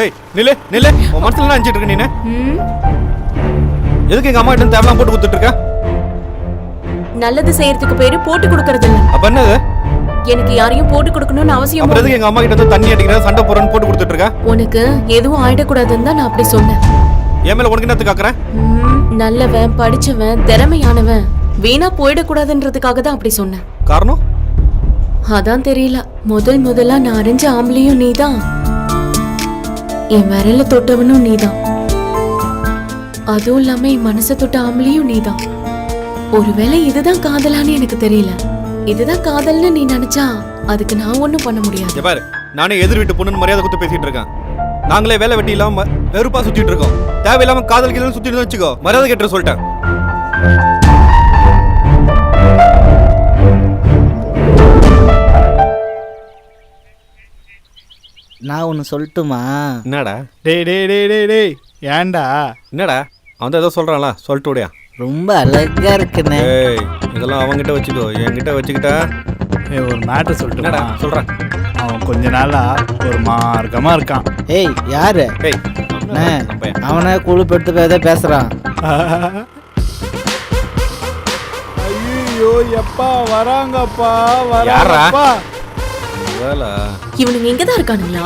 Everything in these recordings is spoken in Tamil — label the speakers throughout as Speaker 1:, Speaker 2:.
Speaker 1: ஏய் நில்லு நில்லு. உன் மனசுல என்ன நினைச்சிட்டு இருக்க எதுக்கு எங்க அம்மா கிட்ட தேவலாம் போட்டு கொடுத்துட்டு இருக்க?
Speaker 2: நல்லது செய்யறதுக்கு பேரு போட்டு கொடுக்கறது இல்ல
Speaker 1: அப்ப என்னது?
Speaker 2: எனக்கு யாரையும் போட்டு கொடுக்கணும்னு அவசியம்
Speaker 1: அப்புறம். எதுக்கு எங்க அம்மா கிட்ட வந்து தண்ணி அடிக்கிற சண்டை போறேன்னு போட்டு கொடுத்துட்டு இருக்க?
Speaker 2: உனக்கு எதுவும் ஆயிடக்கூடாதுன்னு தான் நான் அப்படி சொன்னேன்.
Speaker 1: என் மேல உனக்கு என்னத்து காக்குறேன்
Speaker 2: ம், நல்லவன் படிச்சவன் திறமையானவன். வீணா போயிடக்கூடாதுன்றதுக்காக தான் அப்படி சொன்னேன்.
Speaker 1: காரணம்?
Speaker 2: அதான் தெரியல. முதல் முதலா நான் அறிஞ்ச ஆம்பளையும் நீதான். என் விரல தொட்டவனும் நீதான். அதுவும் இல்லாம என் மனசை தொட்ட ஆம்பளையும் நீதான். ஒருவேளை இதுதான் காதலான்னு எனக்கு தெரியல. இதுதான் காதல்னு நீ நினைச்சா அதுக்கு நான் ஒண்ணும் பண்ண முடியாது.
Speaker 1: பாரு நானே எதிர் வீட்டு பொண்ணுன்னு மரியாதை கொடுத்து பேசிட்டு இருக்கேன். நாங்களே வேலை வெட்டி இல்லாம வெறுப்பா சுத்திட்டு இருக்கோம். தேவையில்லாம காதல் கீதல் சுத்திட்டு வச்சுக்கோ மரியாதை கேட்டு சொல்லிட்டேன்.
Speaker 3: நான் ஒன்று சொல்லட்டுமா?
Speaker 1: என்னடா?
Speaker 4: டேய் டேய் டேய் டேய் டேய். ஏன்டா?
Speaker 1: என்னடா? அவன் தான் ஏதோ சொல்றான்ல சொல்லிட்டு விடியா
Speaker 3: ரொம்ப அழகா இருக்குண்ணே.
Speaker 1: ஏய் இதெல்லாம் அவன்கிட்ட வச்சுக்கோ. என்கிட்ட வச்சுக்கிட்டா
Speaker 4: ஏய் ஒரு மேட்டர் சொல்லட்டுமா?
Speaker 1: என்னடா? சொல்றேன்
Speaker 4: அவன் கொஞ்ச நாளா ஒரு மார்க்கமா இருக்கான்.
Speaker 3: ஏய் யாரு?
Speaker 1: ஏய்
Speaker 3: அண்ணே,
Speaker 1: நம்ம பையன்.
Speaker 3: அவனை குழுப்பெடுத்து பேத பேசுறான்.
Speaker 4: ஐயோ எப்பா வராங்கப்பா
Speaker 1: யார்ரா?
Speaker 4: வராங்கப்பா.
Speaker 1: வேலை.
Speaker 2: இவனுங்க இங்கதான் இருக்கானுங்களா?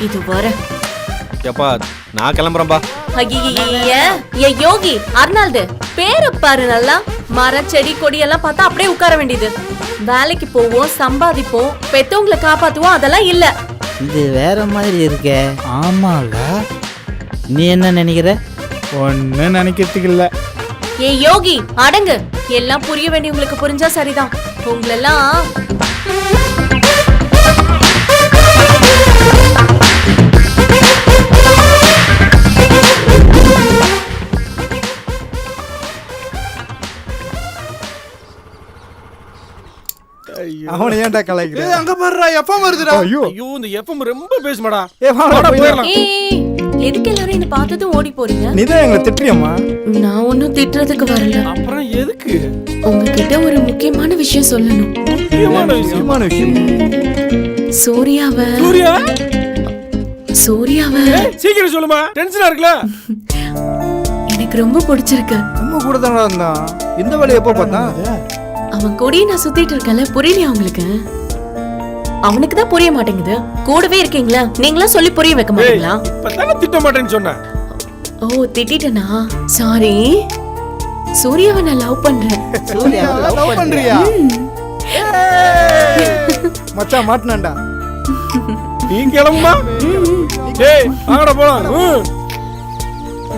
Speaker 2: இது வர.
Speaker 1: எப்பா நான் கிளம்புறேன்பா.
Speaker 2: ஐய ஏ யோகி அர்னால்டு பேரு பாரு நல்லா. மரம் செடி கொடி எல்லாம் பார்த்தா அப்படியே உட்கார வேண்டியது. வேலைக்கு போவோம் சம்பாதிப்போம் பெத்தவங்களை காப்பாத்துவோம் அதெல்லாம் இல்ல.
Speaker 3: இது வேற மாதிரி இருக்கே.
Speaker 4: ஆமால.
Speaker 3: நீ என்ன நினைக்கிற?
Speaker 4: ஒன்னு நினைக்கிறதுக்கு இல்ல.
Speaker 2: ஏ யோகி அடங்கு. எல்லாம் புரிய வேண்டியவங்களுக்கு புரிஞ்சா சரிதான். உங்களெல்லாம்
Speaker 4: அவனை ஏன்டா கலாய்க்கிற?
Speaker 5: அங்க பாருடா எப்ப வருதுடா.
Speaker 4: ஐயோ.
Speaker 5: ஐயோ இந்த எஃப்எம் ரொம்ப பேசுமாடா.
Speaker 2: ஏய் எதுக்கு எல்லாரும் என்ன பார்த்ததும் ஓடி போறீங்க?
Speaker 4: நீதான் எங்களை திட்டுறியம்மா.
Speaker 2: நான் ஒன்னும் திட்டுறதுக்கு வரல.
Speaker 5: அப்புறம் எதுக்கு?
Speaker 2: உங்ககிட்ட ஒரு முக்கியமான விஷயம் சொல்லணும்.
Speaker 5: முக்கியமான விஷயம்?
Speaker 4: முக்கியமான விஷயம்.
Speaker 2: சூர்யாவ.
Speaker 5: சூர்யா?
Speaker 2: சூர்யாவ.
Speaker 5: ஏய், சீக்கிரம் சொல்லுமா. டென்ஷனா இருக்குல்ல?
Speaker 2: எனக்கு ரொம்ப பிடிச்சிருக்கு.
Speaker 4: நம்ம கூட தானடா இருந்தான். இந்த வேலையை எப்போ பார்த்தா
Speaker 2: அவன் கூடயே நான் சுத்திட்டு இருக்கேன்ல புரியலையா உங்களுக்கு? அவனுக்கு தான் புரிய மாட்டேங்குது. கூடவே இருக்கீங்களா? நீங்களா சொல்லி புரிய வைக்க மாட்டீங்களா?
Speaker 5: இப்பதானே திட்ட மாட்டேன்னு சொன்னேன்
Speaker 2: ஓ திட்டிட்டனா? சாரி சூர்யாவை நான் லவ் பண்றேன்.
Speaker 3: சூர்யா
Speaker 4: லவ் பண்றியா? மச்சான் மாட்டினான்டா.
Speaker 5: நீ கிளம்புமா? ஏய் வாங்கடா போலாம். ம்.